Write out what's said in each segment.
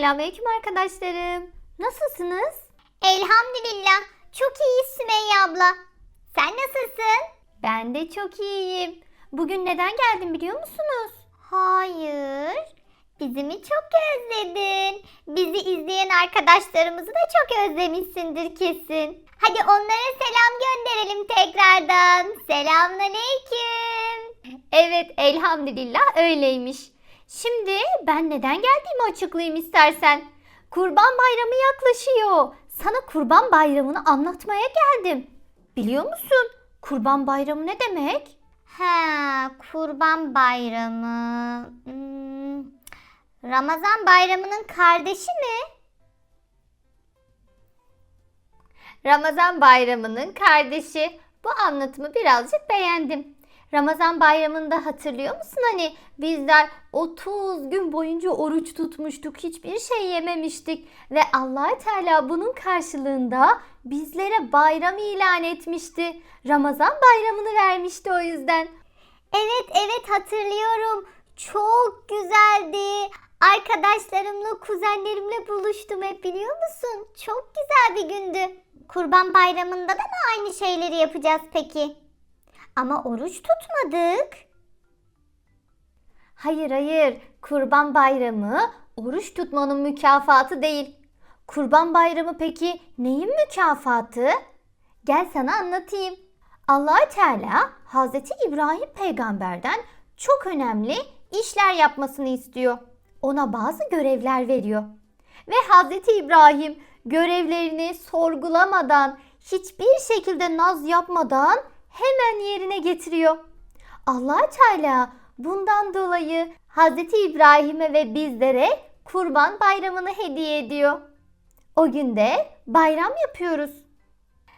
Selamünaleyküm arkadaşlarım. Nasılsınız? Elhamdülillah. Çok iyi Sümeyye abla. Sen nasılsın? Ben de çok iyiyim. Bugün neden geldim biliyor musunuz? Hayır. Bizi mi çok özledin? Bizi izleyen arkadaşlarımızı da çok özlemişsindir kesin. Hadi onlara selam gönderelim tekrardan. Selamünaleyküm. Evet elhamdülillah öyleymiş. Şimdi ben neden geldiğimi açıklayayım istersen. Kurban bayramı yaklaşıyor. Sana kurban bayramını anlatmaya geldim. Biliyor musun? Kurban bayramı ne demek? Ha, Kurban Bayramı. Hmm, Ramazan Bayramı'nın kardeşi mi? Ramazan bayramının kardeşi. Bu anlatımı birazcık beğendim. Ramazan bayramında hatırlıyor musun hani bizler 30 gün boyunca oruç tutmuştuk. Hiçbir şey yememiştik ve Allah Teala bunun karşılığında bizlere bayram ilan etmişti. Ramazan bayramını vermişti o yüzden. Evet evet hatırlıyorum. Çok güzeldi. Arkadaşlarımla, kuzenlerimle buluştum hep biliyor musun? Çok güzel bir gündü. Kurban Bayramı'nda da mı aynı şeyleri yapacağız peki? Ama oruç tutmadık. Hayır hayır kurban bayramı oruç tutmanın mükafatı değil. Kurban bayramı peki neyin mükafatı? Gel sana anlatayım. allah Teala Hazreti İbrahim peygamberden çok önemli işler yapmasını istiyor. Ona bazı görevler veriyor. Ve Hazreti İbrahim görevlerini sorgulamadan, hiçbir şekilde naz yapmadan hemen yerine getiriyor. allah Teala bundan dolayı Hazreti İbrahim'e ve bizlere Kurban Bayramını hediye ediyor. O günde bayram yapıyoruz.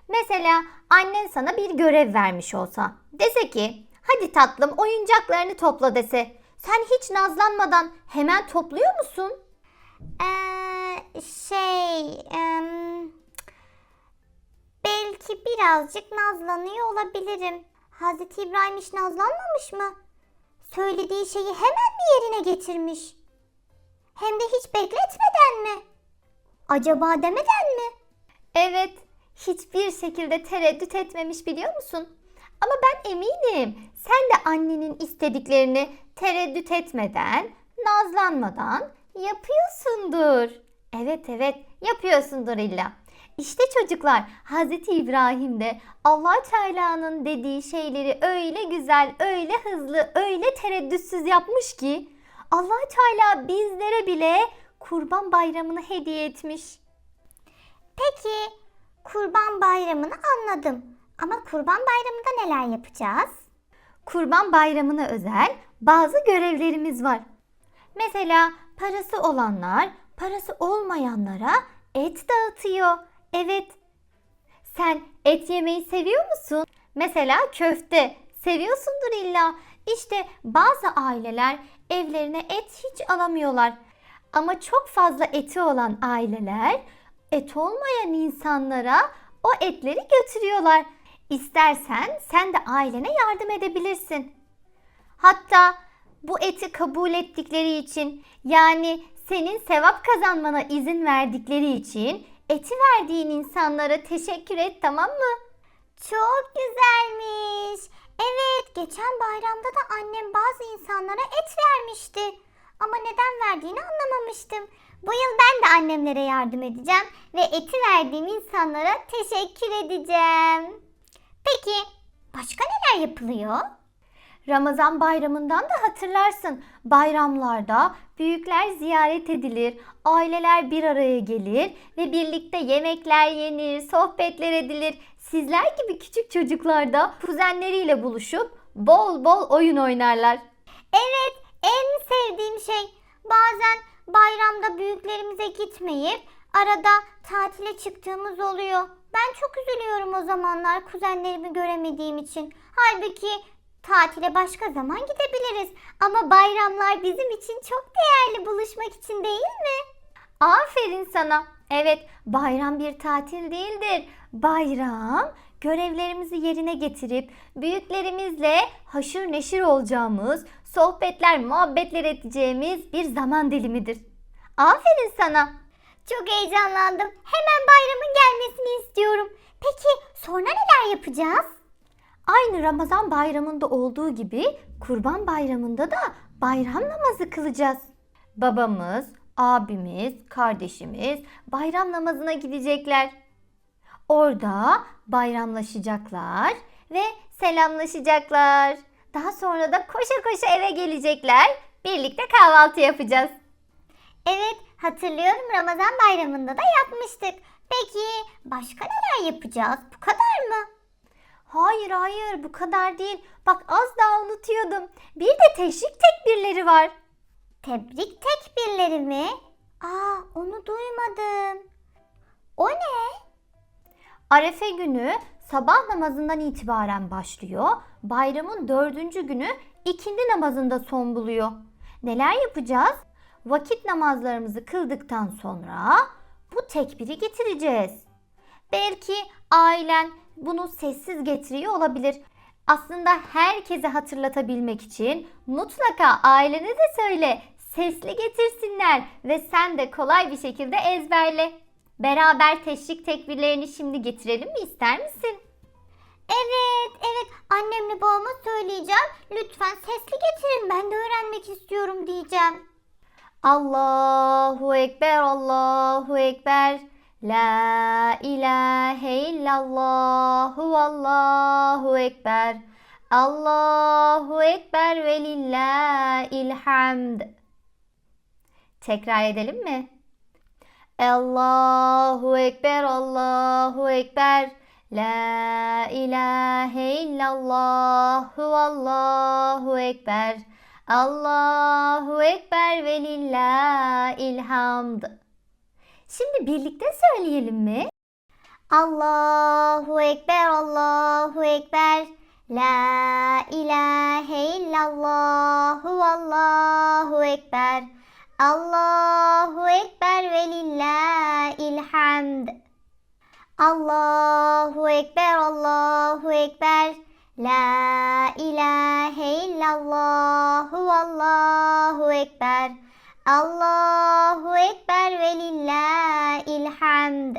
Mesela annen sana bir görev vermiş olsa. Dese ki hadi tatlım oyuncaklarını topla dese. Sen hiç nazlanmadan hemen topluyor musun? Ee, şey, em, birazcık nazlanıyor olabilirim. Hazreti İbrahim hiç nazlanmamış mı? Söylediği şeyi hemen mi yerine getirmiş? Hem de hiç bekletmeden mi? Acaba demeden mi? Evet, hiçbir şekilde tereddüt etmemiş biliyor musun? Ama ben eminim sen de annenin istediklerini tereddüt etmeden, nazlanmadan yapıyorsundur. Evet evet yapıyorsundur illa. İşte çocuklar Hazreti İbrahim de Allah Teala'nın dediği şeyleri öyle güzel, öyle hızlı, öyle tereddütsüz yapmış ki Allah Teala bizlere bile Kurban Bayramını hediye etmiş. Peki, Kurban Bayramı'nı anladım. Ama Kurban Bayramı'nda neler yapacağız? Kurban Bayramı'na özel bazı görevlerimiz var. Mesela parası olanlar parası olmayanlara et dağıtıyor. Evet. Sen et yemeyi seviyor musun? Mesela köfte. Seviyorsundur illa. İşte bazı aileler evlerine et hiç alamıyorlar. Ama çok fazla eti olan aileler et olmayan insanlara o etleri götürüyorlar. İstersen sen de ailene yardım edebilirsin. Hatta bu eti kabul ettikleri için yani senin sevap kazanmana izin verdikleri için eti verdiğin insanlara teşekkür et tamam mı? Çok güzelmiş. Evet, geçen bayramda da annem bazı insanlara et vermişti. Ama neden verdiğini anlamamıştım. Bu yıl ben de annemlere yardım edeceğim ve eti verdiğim insanlara teşekkür edeceğim. Peki, başka neler yapılıyor? Ramazan bayramından da hatırlarsın. Bayramlarda büyükler ziyaret edilir, aileler bir araya gelir ve birlikte yemekler yenir, sohbetler edilir. Sizler gibi küçük çocuklar da kuzenleriyle buluşup bol bol oyun oynarlar. Evet, en sevdiğim şey. Bazen bayramda büyüklerimize gitmeyip arada tatile çıktığımız oluyor. Ben çok üzülüyorum o zamanlar kuzenlerimi göremediğim için. Halbuki tatile başka zaman gidebiliriz. Ama bayramlar bizim için çok değerli buluşmak için değil mi? Aferin sana. Evet, bayram bir tatil değildir. Bayram görevlerimizi yerine getirip büyüklerimizle haşır neşir olacağımız, sohbetler, muhabbetler edeceğimiz bir zaman dilimidir. Aferin sana. Çok heyecanlandım. Hemen bayramın gelmesini istiyorum. Peki sonra neler yapacağız? Aynı Ramazan bayramında olduğu gibi Kurban bayramında da bayram namazı kılacağız. Babamız, abimiz, kardeşimiz bayram namazına gidecekler. Orada bayramlaşacaklar ve selamlaşacaklar. Daha sonra da koşa koşa eve gelecekler. Birlikte kahvaltı yapacağız. Evet hatırlıyorum Ramazan bayramında da yapmıştık. Peki başka neler yapacağız? Bu kadar mı? Hayır hayır bu kadar değil. Bak az daha unutuyordum. Bir de teşrik tekbirleri var. Tebrik tekbirleri mi? Aa onu duymadım. O ne? Arefe günü sabah namazından itibaren başlıyor. Bayramın dördüncü günü ikindi namazında son buluyor. Neler yapacağız? Vakit namazlarımızı kıldıktan sonra bu tekbiri getireceğiz. Belki ailen bunu sessiz getiriyor olabilir. Aslında herkese hatırlatabilmek için mutlaka ailene de söyle. Sesli getirsinler ve sen de kolay bir şekilde ezberle. Beraber teşrik tekbirlerini şimdi getirelim mi ister misin? Evet, evet. Annemle babama söyleyeceğim. Lütfen sesli getirin. Ben de öğrenmek istiyorum diyeceğim. Allahu Ekber, Allahu Ekber. La ilahe illallah, Allahu Ekber. Allahu Ekber ve lillahil. Tekrar edelim mi? Allahu Ekber, Allahu Ekber. La ilahe illallah, Allahu Ekber. Allahu Ekber ve lillahil hamd. Şimdi birlikte söyleyelim mi? Allahu Ekber, Allahu Ekber. La ilahe illallah, Allahu Ekber. Allahu Ekber ve lillahil hamd. Allahu Ekber, Allahu Ekber. La ilahe illallah, Allahu Ekber. Allahu Ekber ve lillah and